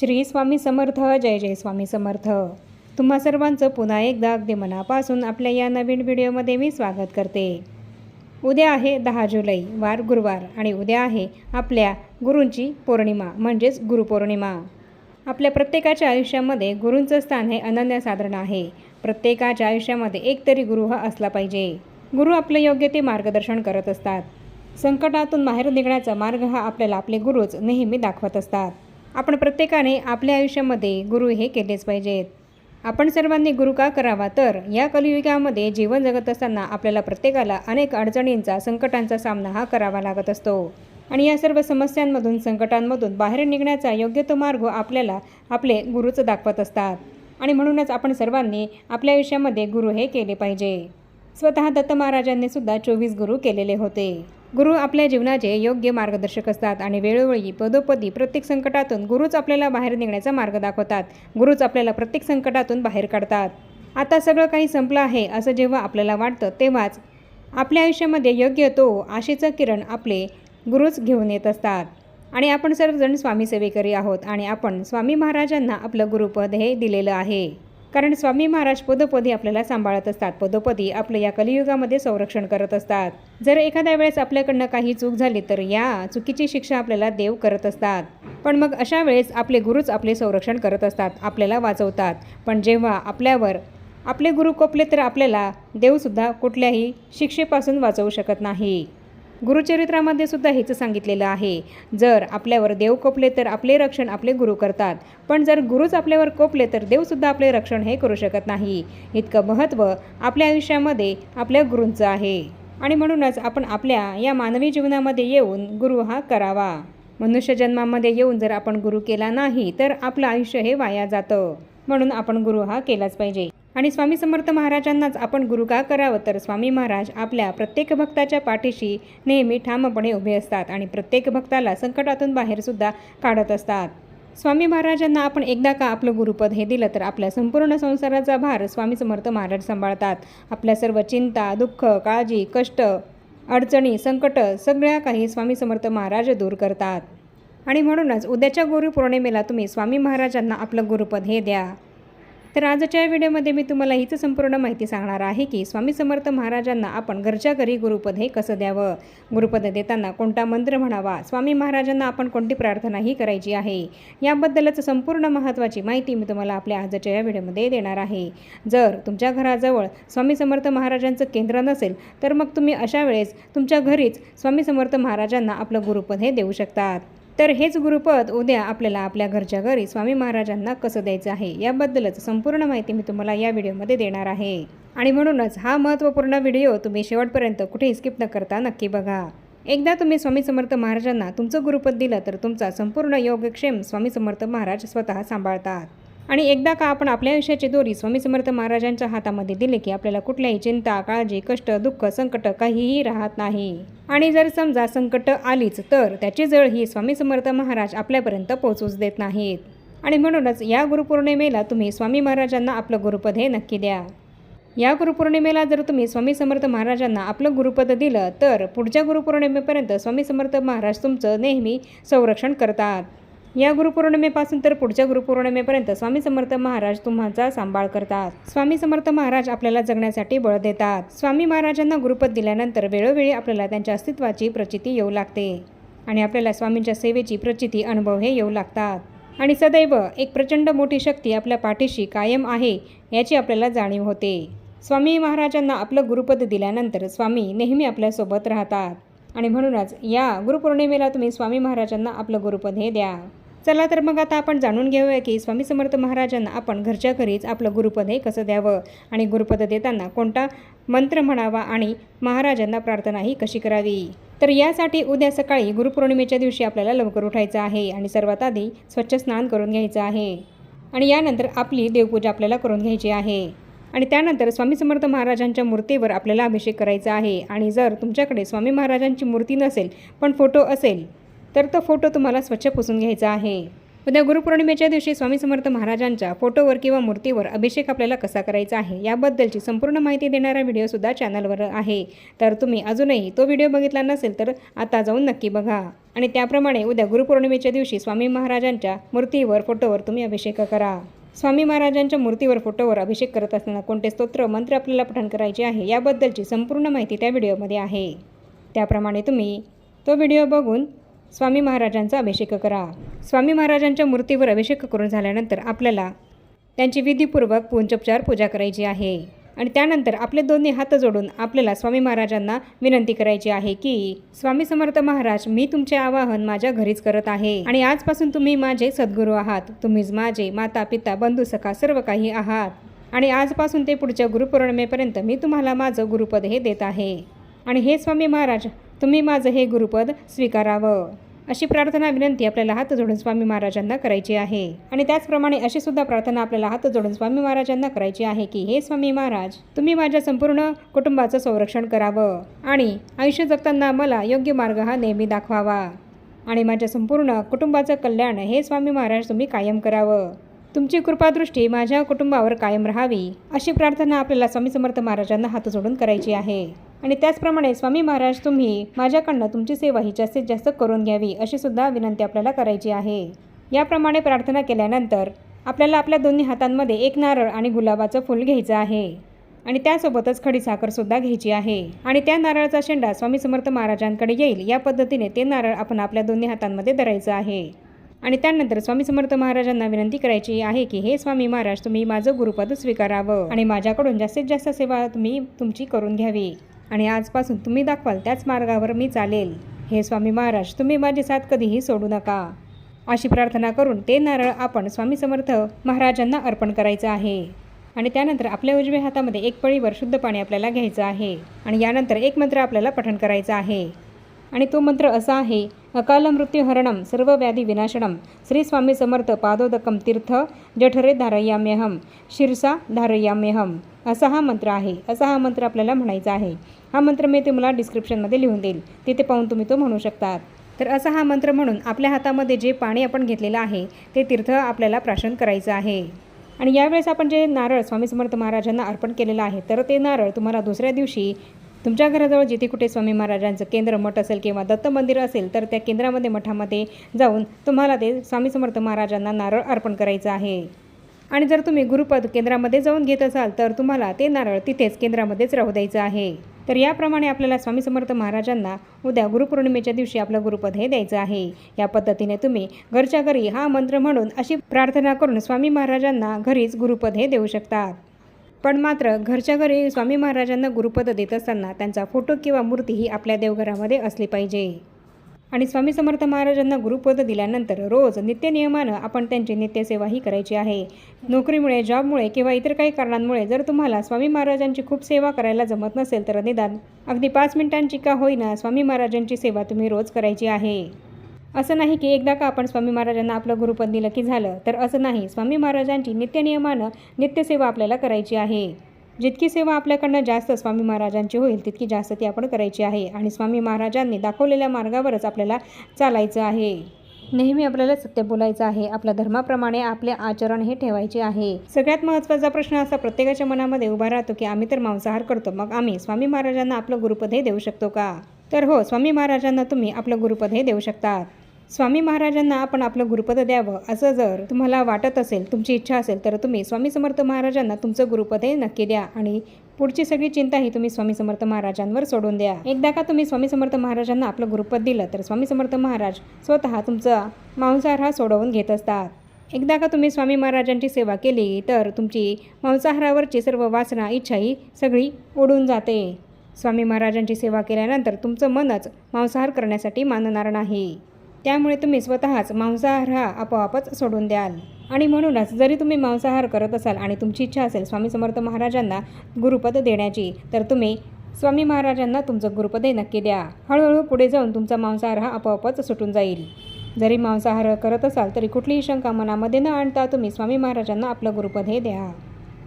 श्री स्वामी समर्थ जय जय स्वामी समर्थ. तुम्हा सर्वांचं पुन्हा एकदा अगदी मनापासून आपल्या या नवीन व्हिडिओमध्ये मी स्वागत करते. उद्या आहे दहा जुलै वार गुरुवार आणि उद्या आहे आपल्या गुरूंची पौर्णिमा म्हणजेच गुरुपौर्णिमा आपल्या प्रत्येकाच्या आयुष्यामध्ये गुरूंचं स्थान हे अनन्यसाधारण आहे. प्रत्येकाच्या आयुष्यामध्ये एक तरी गुरु हा असला पाहिजे. गुरु आपलं योग्य ते मार्गदर्शन करत असतात. संकटातून बाहेर निघण्याचा मार्ग हा आपल्याला आपले गुरुच नेहमी दाखवत असतात. आपण प्रत्येकाने आपल्या आयुष्यामध्ये गुरु हे केलेच पाहिजेत. आपण सर्वांनी गुरु का करावा? तर या कलियुगामध्ये जीवन जगत असताना आपल्याला प्रत्येकाला अनेक अडचणींचा संकटांचा सामना हा करावा लागत असतो. आणि या सर्व समस्यांमधून संकटांमधून बाहेर निघण्याचा योग्य तो मार्ग आपल्याला आपले गुरुच दाखवत असतात. आणि म्हणूनच आपण सर्वांनी आपल्या आयुष्यामध्ये गुरु हे केले पाहिजे. स्वतः दत्त महाराजांनी सुद्धा चोवीस गुरु केलेले होते. गुरु आपल्या जीवनाचे योग्य मार्गदर्शक असतात आणि वेळोवेळी पदोपदी प्रत्येक संकटातून गुरुच आपल्याला बाहेर निघण्याचा मार्ग दाखवतात. गुरुच आपल्याला प्रत्येक संकटातून बाहेर काढतात. आता सगळं काही संपलं आहे असं जेव्हा आपल्याला वाटतं तेव्हाच आपल्या आयुष्यामध्ये योग्य तो आशेचं किरण आपले गुरुच घेऊन येत असतात. आणि आपण सर्वजण स्वामी सेवेकरी आहोत आणि आपण स्वामी महाराजांना आपलं गुरुपद हे दिलेलं आहे. कारण स्वामी महाराज पदोपदी आपल्याला सांभाळत असतात. पदोपदी आपलं या कलियुगामध्ये संरक्षण करत असतात. जर एखाद्या वेळेस आपल्याकडनं काही चूक झाली तर या चुकीची शिक्षा आपल्याला देव करत असतात. पण मग अशा वेळेस आपले गुरुच आपले संरक्षण करत असतात आपल्याला वाचवतात. पण जेव्हा आपल्यावर आपले गुरु कोपले तर आपल्याला देवसुद्धा कुठल्याही शिक्षेपासून वाचवू शकत नाही. गुरुचरित्रामध्ये सुद्धा हेच सांगितलेलं आहे. जर आपल्यावर देव कोपले तर आपले रक्षण आपले गुरु करतात. पण जर गुरुच आपल्यावर कोपले तर देवसुद्धा आपले रक्षण हे करू शकत नाही. इतकं महत्त्व आपल्या आयुष्यामध्ये आपल्या गुरूंचं आहे. आणि म्हणूनच आपण आपल्या या मानवी जीवनामध्ये येऊन गुरु हा करावा. मनुष्य जन्मामध्ये येऊन जर आपण गुरु केला नाही तर आपलं आयुष्य हे वाया जातं. म्हणून आपण गुरु हा केलाच पाहिजे. आणि स्वामी समर्थ महाराजांनाच आपण गुरु का करावं? तर स्वामी महाराज आपल्या प्रत्येक भक्ताच्या पाठीशी नेहमी ठामपणे उभे असतात आणि प्रत्येक भक्ताला संकटातून बाहेरसुद्धा काढत असतात. स्वामी महाराजांना आपण एकदा का आपलं गुरुपद हे दिलं तर आपल्या संपूर्ण संसाराचा भार स्वामी समर्थ महाराज सांभाळतात. आपल्या सर्व चिंता दुःख काळजी कष्ट अडचणी संकट सगळ्या काही स्वामी समर्थ महाराज दूर करतात. आणि म्हणूनच उद्याच्या गुरुपौर्णिमेला तुम्ही स्वामी महाराजांना आपलं गुरुपद हे द्या. तर आजच्या व्हिडिओमध्ये मी तुम्हाला हीच संपूर्ण माहिती सांगणार आहे की स्वामी समर्थ महाराजांना आपण घरच्या घरी गुरुपद हे कसं द्यावं? गुरुपद देताना कोणता मंत्र म्हणावा? स्वामी महाराजांना आपण कोणती प्रार्थनाही करायची आहे? याबद्दलच संपूर्ण महत्त्वाची माहिती मी तुम्हाला आपल्या आजच्या या व्हिडिओमध्ये देणार आहे. जर तुमच्या घराजवळ स्वामी समर्थ महाराजांचं केंद्र नसेल तर मग तुम्ही अशा वेळेस तुमच्या घरीच स्वामी समर्थ महाराजांना आपलं गुरुपद हे देऊ शकतात. तर हेच गुरुपद उद्या आपल्याला आपल्या घरच्या घरी स्वामी महाराजांना कसं द्यायचं आहे याबद्दलच संपूर्ण माहिती मी तुम्हाला या व्हिडिओमध्ये देणार आहे. आणि म्हणूनच हा महत्त्वपूर्ण व्हिडिओ तुम्ही शेवटपर्यंत कुठेही स्किप न करता नक्की बघा. एकदा तुम्ही स्वामी समर्थ महाराजांना तुमचं गुरुपद दिलं तर तुमचा संपूर्ण योगक्षेम स्वामी समर्थ महाराज स्वतः सांभाळतात. आणि एकदा का आपण आपल्या आयुष्याची दोरी स्वामी समर्थ महाराजांच्या हातामध्ये दिले की आपल्याला कुठल्याही चिंता काळजी कष्ट दुःख संकट काहीही राहत नाही. आणि जर समजा संकट आलीच तर त्याची जळ ही स्वामी समर्थ महाराज आपल्यापर्यंत पोहोचूच देत नाहीत. आणि म्हणूनच या गुरुपौर्णिमेला तुम्ही स्वामी महाराजांना आपलं गुरुपद हे नक्की द्या. या गुरुपौर्णिमेला जर तुम्ही स्वामी समर्थ महाराजांना आपलं गुरुपद दिलं तर पुढच्या गुरुपौर्णिमेपर्यंत स्वामी समर्थ महाराज तुमचं नेहमी संरक्षण करतात. या गुरुपौर्णिमेपासून तर पुढच्या गुरुपौर्णिमेपर्यंत स्वामी समर्थ महाराज तुम्हाचा सांभाळ करतात. स्वामी समर्थ महाराज आपल्याला जगण्यासाठी बळ देतात. स्वामी महाराजांना गुरुपद दिल्यानंतर वेळोवेळी आपल्याला त्यांच्या अस्तित्वाची प्रचिती येऊ लागते आणि आपल्याला स्वामींच्या सेवेची प्रचिती अनुभव हे येऊ लागतात. आणि सदैव एक प्रचंड मोठी शक्ती आपल्या पाठीशी कायम आहे याची आपल्याला जाणीव होते. स्वामी महाराजांना आपलं गुरुपद दिल्यानंतर स्वामी नेहमी आपल्यासोबत राहतात. आणि म्हणूनच या गुरुपौर्णिमेला तुम्ही स्वामी महाराजांना आपलं गुरुपद हे द्या. चला तर मग आता आपण जाणून घेऊया की स्वामी समर्थ महाराजांना आपण घरच्या घरीच आपलं गुरुपद हे कसं द्यावं? आणि गुरुपद देताना कोणता मंत्र म्हणावा आणि महाराजांना प्रार्थनाही कशी करावी? तर यासाठी उद्या सकाळी गुरुपौर्णिमेच्या दिवशी आपल्याला लवकर उठायचं आहे आणि सर्वात आधी स्वच्छ स्नान करून घ्यायचं आहे. आणि यानंतर आपली देवपूजा आपल्याला करून घ्यायची आहे. आणि त्यानंतर स्वामी समर्थ महाराजांच्या मूर्तीवर आपल्याला अभिषेक करायचा आहे. आणि जर तुमच्याकडे स्वामी महाराजांची मूर्ती नसेल पण फोटो असेल तर तो फोटो तुम्हाला स्वच्छ पुसून घ्यायचा आहे. उद्या गुरुपौर्णिमेच्या दिवशी स्वामी समर्थ महाराजांच्या फोटोवर किंवा मूर्तीवर अभिषेक आपल्याला कसा करायचा आहे याबद्दलची संपूर्ण माहिती देणारा व्हिडिओसुद्धा चॅनलवर आहे. तर तुम्ही अजूनही तो व्हिडिओ बघितला नसेल तर आता जाऊन नक्की बघा. आणि त्याप्रमाणे उद्या गुरुपौर्णिमेच्या दिवशी स्वामी महाराजांच्या मूर्तीवर फोटोवर तुम्ही अभिषेक करा. स्वामी महाराजांच्या मूर्तीवर फोटोवर अभिषेक करत असताना कोणते स्तोत्र मंत्र आपल्याला पठण करायचे आहे याबद्दलची संपूर्ण माहिती त्या व्हिडिओमध्ये आहे. त्याप्रमाणे तुम्ही तो व्हिडिओ बघून स्वामी महाराजांचा अभिषेक करा. स्वामी महाराजांच्या मूर्तीवर अभिषेक करून झाल्यानंतर आपल्याला त्यांची विधीपूर्वक पूंजोपचार पूजा करायची आहे. आणि त्यानंतर आपले दोन्ही हात जोडून आपल्याला स्वामी महाराजांना विनंती करायची आहे की स्वामी समर्थ महाराज मी तुमचे आवाहन माझ्या घरीच करत आहे. आणि आजपासून तुम्ही माझे सद्गुरू आहात. तुम्हीच माझे माता पिता बंधू सखा सर्व काही आहात. आणि आजपासून ते पुढच्या गुरुपौर्णिमेपर्यंत मी तुम्हाला माझं गुरुपद हे देत आहे. आणि हे स्वामी महाराज तुम्ही माझं हे गुरुपद स्वीकारावं. अशी प्रार्थना विनंती आपल्याला हात जोडून स्वामी महाराजांना करायची आहे. आणि त्याचप्रमाणे अशी सुद्धा प्रार्थना आपल्याला हात जोडून स्वामी महाराजांना करायची आहे की हे स्वामी महाराज तुम्ही माझ्या संपूर्ण कुटुंबाचं संरक्षण करावं आणि आयुष्य जगताना मला योग्य मार्ग हा नेहमी दाखवावा. आणि माझ्या संपूर्ण कुटुंबाचं कल्याण हे स्वामी महाराज तुम्ही कायम करावं. तुमची कृपादृष्टी माझ्या कुटुंबावर कायम राहावी. अशी प्रार्थना आपल्याला स्वामी समर्थ महाराजांना हात जोडून करायची आहे. आणि त्याचप्रमाणे स्वामी महाराज तुम्ही माझ्याकडनं तुमची सेवा ही जास्तीत जास्त करून घ्यावी अशी सुद्धा विनंती आपल्याला करायची आहे. याप्रमाणे प्रार्थना केल्यानंतर आपल्याला आपल्या दोन्ही हातांमध्ये एक नारळ आणि गुलाबाचं फूल घ्यायचं आहे. आणि त्यासोबतच खडी साखरसुद्धा घ्यायची आहे. आणि त्या नारळाचा शेंडा स्वामी समर्थ महाराजांकडे येईल. या पद्धतीने ते नारळ आपण आपल्या दोन्ही हातांमध्ये धरायचं आहे. आणि त्यानंतर स्वामी समर्थ महाराजांना विनंती करायची आहे की हे स्वामी महाराज तुम्ही माझं गुरुपद स्वीकारावं आणि माझ्याकडून जास्तीत जास्त सेवा तुम्ही तुमची करून घ्यावी. आणि आजपासून तुम्ही दाखवाल त्याच मार्गावर मी चालेल. हे स्वामी महाराज तुम्ही माझी साथ कधीही सोडू नका. अशी प्रार्थना करून ते नारळ आपण स्वामी समर्थ महाराजांना अर्पण करायचं आहे. आणि त्यानंतर आपल्या उजव्या हातामध्ये एक पळीवर शुद्ध पाणी आपल्याला घ्यायचं आहे. आणि यानंतर एक मंत्र आपल्याला पठण करायचं आहे. आणि तो मंत्र असा आहे अकाल मृत्यूहरणम सर्व व्याधी विनाशनम श्री स्वामी समर्थ पादोदकम तीर्थ जठरे धारयाम्यहम शिरसा धारयाम्यहम असा हा मंत्र आहे. असा हा मंत्र आपल्याला म्हणायचा आहे. हा मंत्र मी तुम्हाला डिस्क्रिप्शनमध्ये लिहून देईल. तिथे पाहून तुम्ही तो म्हणू शकतात. तर असा हा मंत्र म्हणून आपल्या हातामध्ये जे पाणी आपण घेतलेलं आहे ते तीर्थ आपल्याला प्राशन करायचं आहे. आणि यावेळेस आपण जे नारळ स्वामी समर्थ महाराजांना अर्पण केलेलं आहे तर ते नारळ तुम्हाला दुसऱ्या दिवशी तुमच्या घराजवळ जिथे कुठे स्वामी महाराजांचं केंद्र मठ असेल किंवा दत्त मंदिर असेल तर त्या केंद्रामध्ये मठामध्ये जाऊन तुम्हाला ते स्वामी समर्थ महाराजांना नारळ अर्पण करायचं आहे. आणि जर तुम्ही गुरुपद केंद्रामध्ये जाऊन घेत असाल तर तुम्हाला ते नारळ तिथेच केंद्रामध्येच राहू द्यायचं आहे. तर याप्रमाणे आपल्याला स्वामी समर्थ महाराजांना उद्या गुरुपौर्णिमेच्या दिवशी आपलं गुरुपद हे द्यायचं आहे. या पद्धतीने तुम्ही घरच्या घरी हा मंत्र म्हणून अशी प्रार्थना करून स्वामी महाराजांना घरीच गुरुपद हे देऊ शकतात. पण मात्र घरच्या घरी स्वामी महाराजांना गुरुपद देत असताना त्यांचा फोटो किंवा मूर्ती ही आपल्या देवघरामध्ये असली पाहिजे. आणि स्वामी समर्थ महाराजांना गुरुपद दिल्यानंतर रोज नित्यनियमानं आपण त्यांची नित्यसेवाही करायची आहे. नोकरीमुळे जॉबमुळे किंवा इतर काही कारणांमुळे जर तुम्हाला स्वामी महाराजांची खूप सेवा करायला जमत नसेल तर निदान अगदी पाच मिनिटांची का होईना स्वामी महाराजांची सेवा तुम्ही रोज करायची आहे. असं नाही की एकदा का आपण स्वामी महाराजांना आपलं गुरुपद दिलं की झालं तर असं नाही. स्वामी महाराजांची नित्यनियमानं नित्यसेवा आपल्याला करायची आहे. जितकी सेवा आपल्याकडनं जास्त स्वामी महाराजांची होईल तितकी जास्त ती आपण करायची आहे. आणि स्वामी महाराजांनी दाखवलेल्या मार्गावरच आपल्याला चालायचं आहे. नेहमी आपल्याला सत्य बोलायचं आहे. आपल्या धर्माप्रमाणे आपले आचरण हे ठेवायचे आहे. सगळ्यात महत्त्वाचा प्रश्न असा प्रत्येकाच्या मनामध्ये उभा राहतो की आम्ही तर मांसाहार करतो मग आम्ही स्वामी महाराजांना आपलं गुरुपद हे देऊ शकतो का? तर हो स्वामी महाराजांना तुम्ही आपलं गुरुपद हे देऊ शकतात स्वामी महाराजांना आपण आपलं गुरुपद द्यावं असं जर तुम्हाला वाटत असेल तुमची इच्छा असेल तर तुम्ही स्वामी समर्थ महाराजांना तुमचं गुरुपद हे नक्की द्या आणि पुढची सगळी चिंता ही तुम्ही स्वामी समर्थ महाराजांवर सोडून द्या. एकदा का तुम्ही स्वामी समर्थ महाराजांना आपलं गुरुपद दिलं तर स्वामी समर्थ महाराज स्वतः तुमचा मांसाहार हा सोडवून घेत असतात. एकदा का तुम्ही स्वामी महाराजांची सेवा केली तर तुमची मांसाहारावरची सर्व वासना इच्छा ही सगळी उडून जाते. स्वामी महाराजांची सेवा केल्यानंतर तुमचं मनच मांसाहार करण्यासाठी मानणार नाही. त्यामुळे तुम्ही स्वतःच मांसाहार हा आपोआपच सोडून द्याल. आणि म्हणूनच जरी तुम्ही मांसाहार करत असाल आणि तुमची इच्छा असेल स्वामी समर्थ महाराजांना गुरुपद देण्याची तर तुम्ही स्वामी महाराजांना तुमचं गुरुपदही नक्की द्या. हळूहळू पुढे जाऊन तुमचा मांसाहार हा आपोआपच सुटून जाईल. जरी मांसाहार करत असाल तरी कुठलीही शंका मनामध्ये न आणता तुम्ही स्वामी महाराजांना आपलं गुरुपद हे द्या.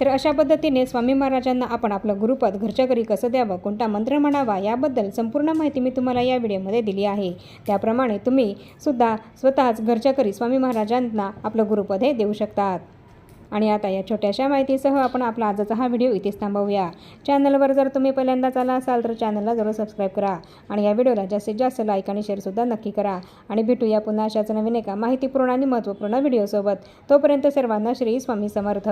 तर अशा पद्धतीने स्वामी महाराजांना आपण आपलं गुरुपद घरच्या घरी कसं द्यावं कोणता मंत्र म्हणावा याबद्दल संपूर्ण माहिती मी तुम्हाला या व्हिडिओमध्ये दिली आहे. त्याप्रमाणे तुम्ही सुद्धा स्वतःच घरच्या घरी स्वामी महाराजांना आपलं गुरुपद हे देऊ शकतात. आणि आता या छोट्याशा माहितीसह आपण आपला आजचा हा व्हिडिओ इथेच थांबवूया. चॅनलवर जर तुम्ही पहिल्यांदाच आला असाल तर चॅनलला जरूर सबस्क्राईब करा आणि या व्हिडिओला जास्तीत जास्त लाईक आणि शेअरसुद्धा नक्की करा. आणि भेटूया पुन्हा अशाच नवीन एका माहितीपूर्ण आणि महत्त्वपूर्ण व्हिडिओसोबत. तोपर्यंत सर्वांना श्री स्वामी समर्थ.